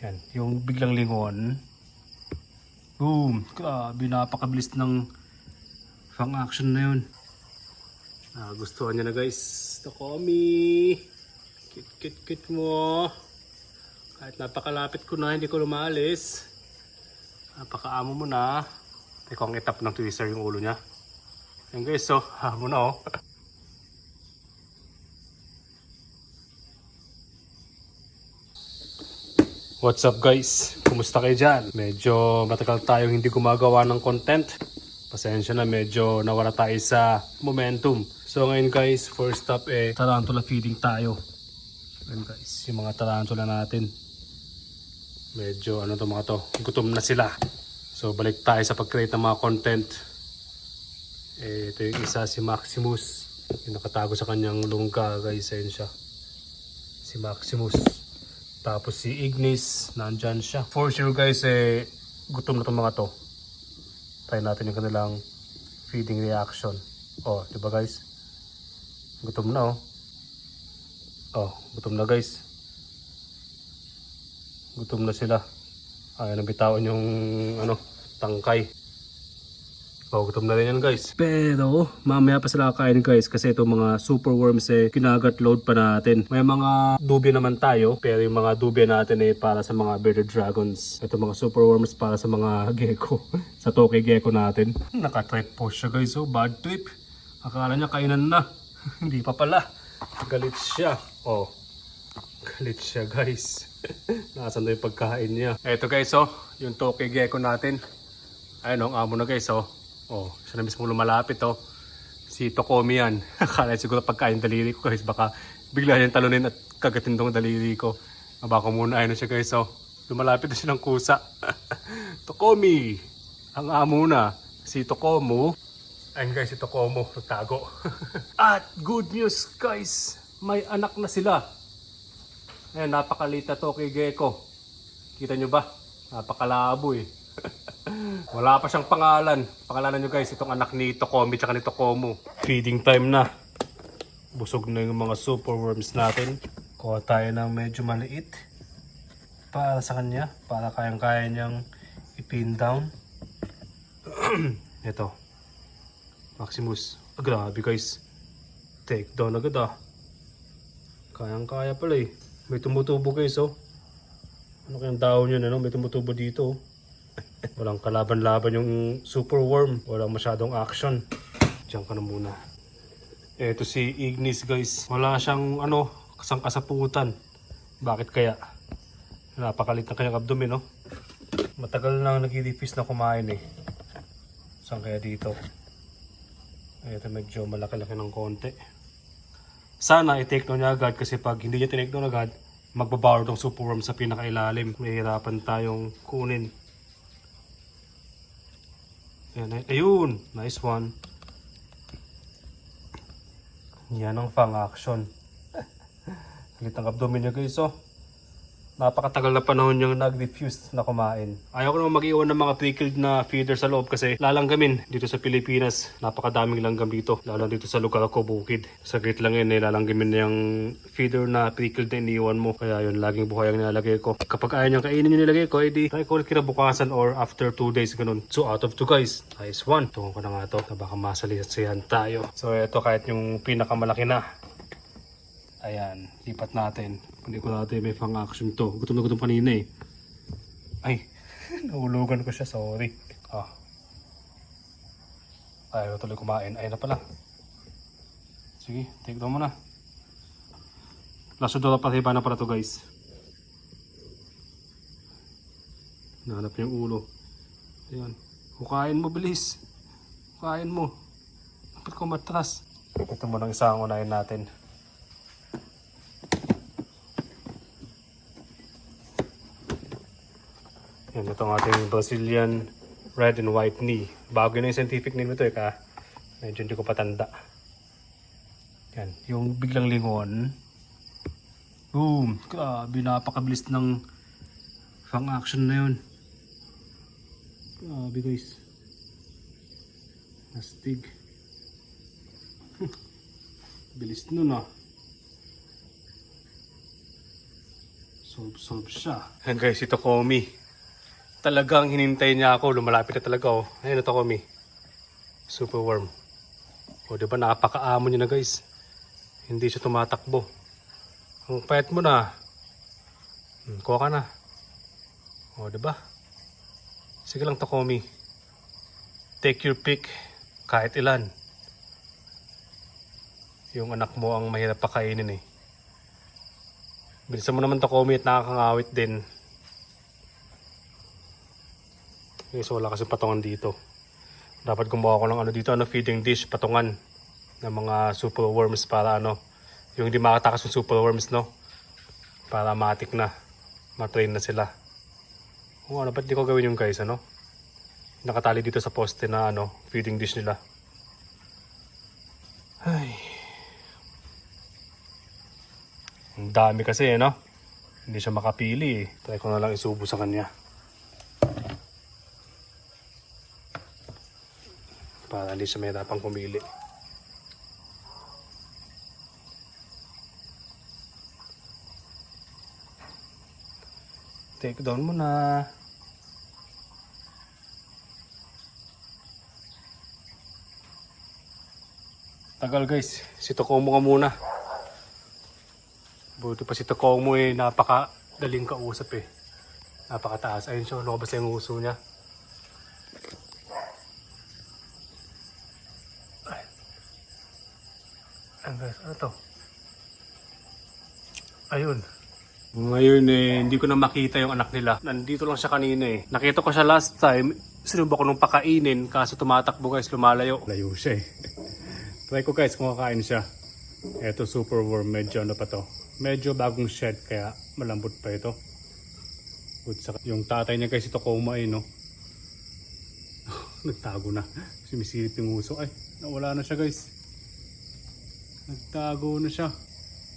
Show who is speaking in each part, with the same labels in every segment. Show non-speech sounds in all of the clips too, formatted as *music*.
Speaker 1: Yan, yung biglang lingon. Boom! Grabe, napakabilis ng fang action na yun. Ah, gustuhan niya na guys. Takomi! Kit kit kit mo. Kahit napakalapit ko na, hindi ko lumalis. Napakaamo mo na. Teka, ang itap ng twister yung ulo niya. Yan guys, so, hamo na oh. *laughs* What's up guys? Kumusta kayo dyan? Medyo matagal tayong hindi gumagawa ng content. Pasensya na, medyo nawala tayo sa momentum. So ngayon guys, first up eh, tarantula feeding tayo. Ngayon guys, yung mga tarantula natin. Medyo ano to mga to, gutom na sila. So balik tayo sa pag-create ng mga content. Eh, ito yung isa si Maximus. Yung nakatago sa kanyang lungga guys, ayun siya. Si Maximus. Tapos si Ignis, nandyan siya. For sure guys, eh, gutom na itong mga to. Try natin yung kanilang feeding reaction. Oh, di ba guys? Gutom na oh. Oh, gutom na guys. Gutom na sila. Ayaw na bitawan yung ano, tangkay. Oh, gutom na rin yan guys. Pero, mamaya pa sila kakain guys kasi itong mga super worms eh, kinagat load pa natin. May mga dubia naman tayo, pero yung mga dubia natin eh para sa mga bearded dragons. Ito mga super worms para sa mga *laughs* gecko. sa toke gecko natin. Nakatrip po siya guys, oh, bad trip. Akala niya kainan na. *laughs* Hindi pa pala. Galit siya. Oh, galit siya guys. *laughs* Nasaan na yung pagkain niya. Eto guys, oh, yung toke gecko natin. Ayun, oh, amo na guys, oh. Oh, siya na mismo lumalapit, oh. Si Tokomi yan. *laughs* Akala siguro pagkain daliri ko guys, baka bigla niyang talunin at kagatin tong daliri ko. Baka muna, ayun siya guys, oh. Lumalapit na siya ng kusa. *laughs* Tokomi! Ang amo na, si Tokomo. Ayun guys, si Tokomo, nagtago. *laughs* at good news guys, may anak na sila. Ayun, napakalita to kay Gecko. Kita nyo ba? Napakalabo eh. Wala pa siyang pangalan. Pangalanan nyo guys, itong anak ni Tokomi tsaka ni Tokomo. Feeding time na. Busog na yung mga super worms natin. Kuha tayo ng medyo maliit. Para sa kanya. Para kayang-kaya niyang ipin down. *clears throat* Ito. Maximus. Ah, grabe guys. Take down agad ah. Kayang-kaya pala eh. May tumutubo guys oh. Ano kayang dahon yun ano? May tumutubo dito oh. Walang kalaban-laban yung super worm. Walang masyadong action. Diyan ka na muna. Ito si Ignis guys. Wala siyang ano, kasangkasaputan. Bakit kaya? Napakalit ng kanyang abdomen no? Matagal na nag-refuse na kumain eh. Saan kaya dito? Ito medyo malaki-laki ng konti. Sana i-take down niya agad kasi pag hindi niya tinake down agad, magbabower tong superworm sa pinakailalim. Mahirapan tayong kunin. Ayan, ay- ayun! Nice one. Yan ang fang action. Galit *laughs* ang abdomen niya guys oh. Napakatagal na panahon yung nag-refuse na kumain. Ayaw ko naman mag-iwan ng mga prickled na feeder sa loob kasi lalanggamin dito sa Pilipinas. Napakadaming langgam dito. Lalo dito sa lugar ko, bukid. Saglit lang yun eh, lalanggamin na yung feeder na prickled na iniwan mo. Kaya yun, laging buhay ang nilalagay ko. Kapag ayaw niyang kainin yung nilagay ko, edi try ko ulit kinabukasan or after 2 days, ganun. So out of 2 guys, nice one. Tungan ko na nga to na baka masalisihan tayo. So ito kahit yung pinakamalaki na, Ayan, lipat natin. Kunin ko natin may pang action to. Gutom na gutom kanina eh. Ay, nahulugan ko siya, sorry. Ah. Ayaw tuloy kumain. Ayun na pala. Sige, take down mo na. Laso daw pati pa na pala to guys. Nahanap niya yung ulo. Ayan. Hukain mo, bilis. Hukain mo. Dapat ko matras. Ito mo ng isang unahin natin. Yan, ito ang ating Brazilian red and white knee. Bago na yung scientific name nito eh, ka medyo hindi ko patanda. Yan, yung biglang lingon. Boom! Grabe, napakabilis ng fang action na yun. Grabe guys. Nastig. *laughs* Bilis nun ah. Solve-solve siya. Ayan guys, ito Komi. Talagang hinintay niya ako. Lumalapit na talaga oh. Ayan ito Komi. Super worm. O diba napakaamo niya na guys. Hindi siya tumatakbo. Ang payat mo na. Hmm, kuha ka na. O diba? Sige lang to Komi. Take your pick. Kahit ilan. Yung anak mo ang mahirap pakainin eh. Bilisan mo naman to Komi at nakakangawit din. Guys, wala kasi patungan dito. Dapat gumawa ko ng ano dito, ano, feeding dish, patungan ng mga super worms para ano, yung hindi makatakas ng super worms, no? Para matik na, matrain na sila. O ano, ba't di ko gawin yung guys, ano? Nakatali dito sa poste na ano, feeding dish nila. Ay. Ang dami kasi, eh, no? Hindi siya makapili, eh. Try ko na lang isubo sa kanya. Para hindi siya mahirapang pumili. Take down mo. Tagal guys, si Tokomo ka muna. Buti pa si Tokomo eh, napaka daling kausap eh. Napakataas. Ayun siya, lumabas na yung uso niya. Ayun guys, ano to? Ayun. Ngayon eh, hindi ko na makita yung anak nila. Nandito lang siya kanina eh. Nakita ko siya last time. Sinubo ko nung pakainin kaso tumatakbo guys, lumalayo. Layo siya eh. Try ko guys kung kakain siya. Eto super worm, medyo ano pa to. Medyo bagong shed kaya malambot pa ito. Good sa yung tatay niya guys ito coma eh no. *laughs* Nagtago na. Sumisilip yung uso. Ay, nawala na siya guys. Nagtago na siya.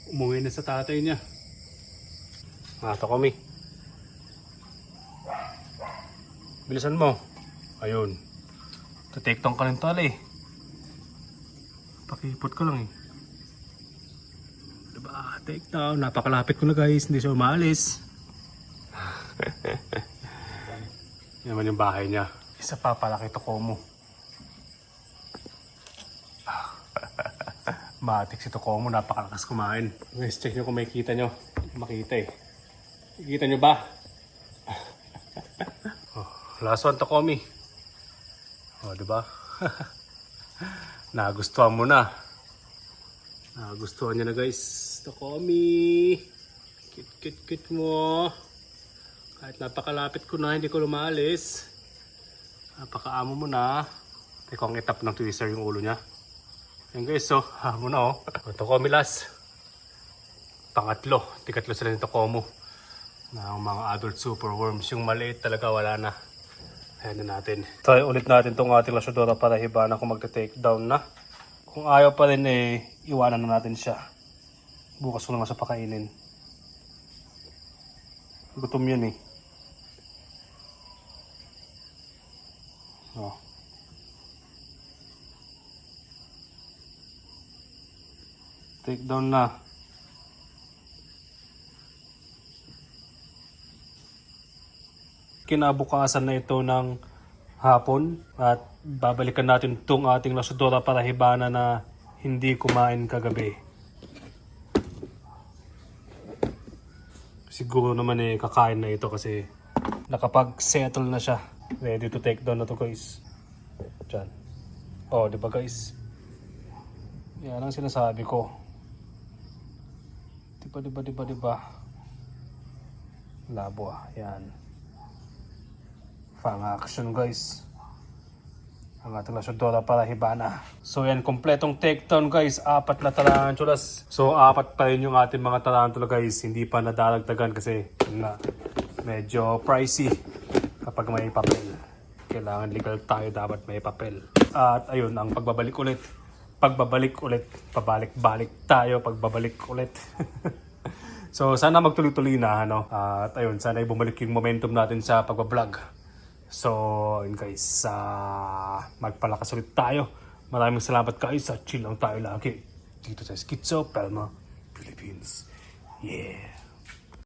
Speaker 1: Umuwi na sa tatay niya. Mato kami. Bilisan mo. Ayun. Tatek tong ka ng tali. Pakipot ko lang eh. Diba? Take down. Napakalapit ko na guys. Hindi siya umalis. *laughs* Yan naman yung bahay niya. Isa pa palaki to Komo. Matik si Tokomo, napakalakas kumain. Guys, check nyo kung may kita nyo. Makita eh. Kita nyo ba? *laughs* oh, last one Tokomi. Oh, di ba? *laughs* Nagustuhan mo na. Nagustuhan niya na guys. Tokomi. Kit kit kit mo. Kahit napakalapit ko na, hindi ko lumalis. Napakaamo mo na. Teka, ang itap ng twister yung ulo niya. Yan guys, so, hamo na oh. Ito ko milas. Pangatlo, tikatlo sila nito komo. Na mga adult superworms. Yung maliit talaga wala na. Ayan na natin. Try ulit natin tong ating lasyadora para hibana kung magte-take down na. Kung ayaw pa rin eh, iwanan na natin siya. Bukas ko naman sa pakainin. Gutom yun eh. Oh. Take down na. Kinabukasan na ito ng hapon at babalikan natin itong ating lasudora para hibana na hindi kumain kagabi. Siguro naman eh kakain na ito kasi nakapag-settle na siya. Ready to take down na to guys. Diyan. Oh, di ba guys? Yan ang sinasabi ko. Diba, diba, diba, diba? Labo ah. Yan. Fang action guys. Ang ating lasyadora para hibana. So yan, kompletong takedown guys. Apat na tarantulas. So apat pa rin yung ating mga tarantula guys. Hindi pa nadalagdagan kasi na, medyo pricey kapag may papel. Kailangan legal tayo dapat may papel. At ayun, ang pagbabalik ulit pagbabalik ulit, pabalik-balik tayo, pagbabalik ulit. *laughs* so sana magtuloy-tuloy na ano. at ayun, sana bumalik yung momentum natin sa pagbablog. So, yun guys, uh, magpalakas ulit tayo. Maraming salamat guys sa chill lang tayo lagi dito sa Schizo Palma, Philippines. Yeah.